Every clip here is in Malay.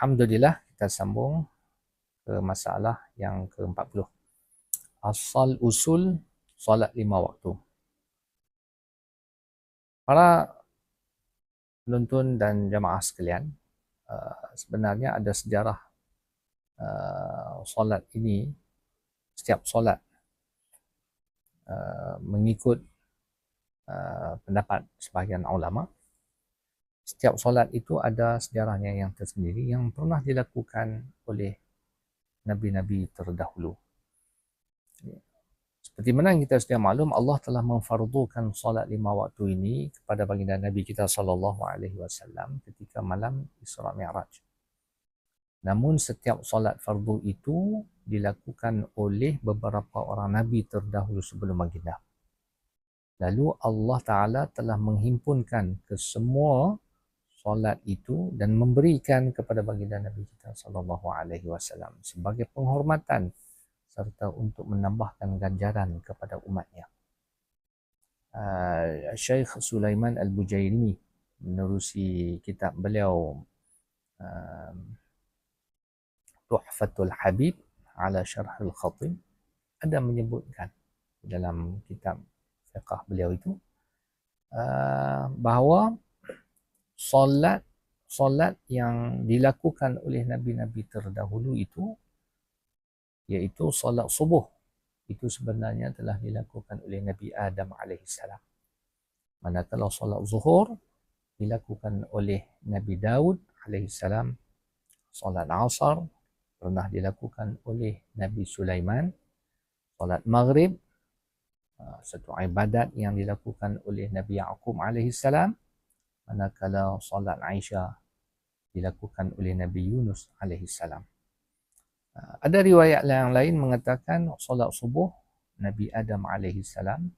Alhamdulillah kita sambung ke masalah yang ke-40. Asal usul solat lima waktu. Para penonton dan jamaah sekalian, uh, sebenarnya ada sejarah uh, solat ini, setiap solat uh, mengikut pendapat sebahagian ulama, setiap solat itu ada sejarahnya yang tersendiri yang pernah dilakukan oleh nabi-nabi terdahulu. Seperti mana kita sudah maklum, Allah telah memfardukan solat lima waktu ini kepada baginda Nabi kita sallallahu alaihi wasallam ketika malam Isra Mi'raj. Namun setiap solat fardu itu dilakukan oleh beberapa orang nabi terdahulu sebelum baginda. Lalu Allah Taala telah menghimpunkan ke semua solat itu dan memberikan kepada baginda Nabi kita sallallahu alaihi wasallam sebagai penghormatan serta untuk menambahkan ganjaran kepada umatnya. Uh, Syekh Sulaiman Al-Bujairimi menerusi kitab beliau uh, Tuhfatul Habib ala Syarh Al-Khatib ada menyebutkan dalam kitab fiqh beliau itu uh, bahawa solat solat yang dilakukan oleh nabi-nabi terdahulu itu iaitu solat subuh itu sebenarnya telah dilakukan oleh Nabi Adam alaihissalam. Manakala solat zuhur dilakukan oleh Nabi Daud alaihissalam. Solat asar pernah dilakukan oleh Nabi Sulaiman. Solat maghrib uh, satu ibadat yang dilakukan oleh Nabi Yaqub alaihissalam manakala solat Aisyah dilakukan oleh Nabi Yunus alaihi salam. Ah, ada riwayat yang lain mengatakan solat subuh Nabi Adam alaihi salam,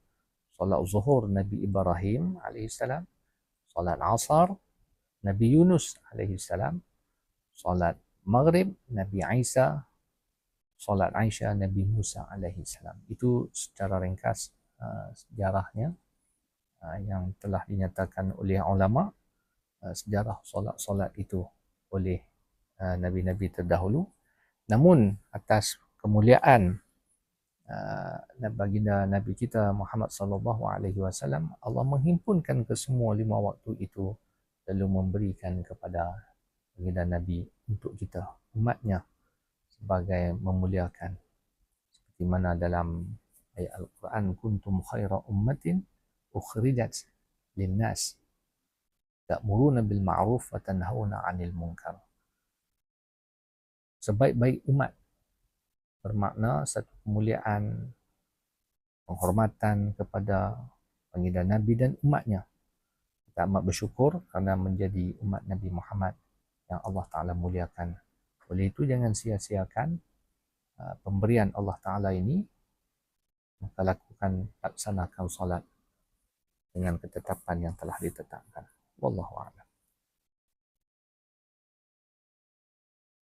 solat zuhur Nabi Ibrahim alaihi salam, solat asar Nabi Yunus alaihi salam, solat maghrib Nabi Isa, solat Aisyah Nabi Musa alaihi salam. Itu secara ringkas uh, sejarahnya. Ah, yang telah dinyatakan oleh ulama ah, sejarah solat-solat itu oleh ah, nabi-nabi terdahulu. Namun atas kemuliaan baginda nabi kita Muhammad sallallahu alaihi wasallam Allah menghimpunkan ke semua lima waktu itu lalu memberikan kepada baginda nabi untuk kita umatnya sebagai memuliakan. Seperti mana dalam ayat al-Quran kuntum khaira ummatin ukhrijat linnas. Ta'muruna bil ma'ruf wa tanhauna 'anil munkar. Sebaik-baik umat bermakna satu kemuliaan penghormatan kepada baginda Nabi dan umatnya. Kita amat bersyukur kerana menjadi umat Nabi Muhammad yang Allah Ta'ala muliakan. Oleh itu jangan sia-siakan uh, pemberian Allah Ta'ala ini. Maka lakukan laksanakan salat dengan ketetapan yang telah ditetapkan. Wallahu a'lam.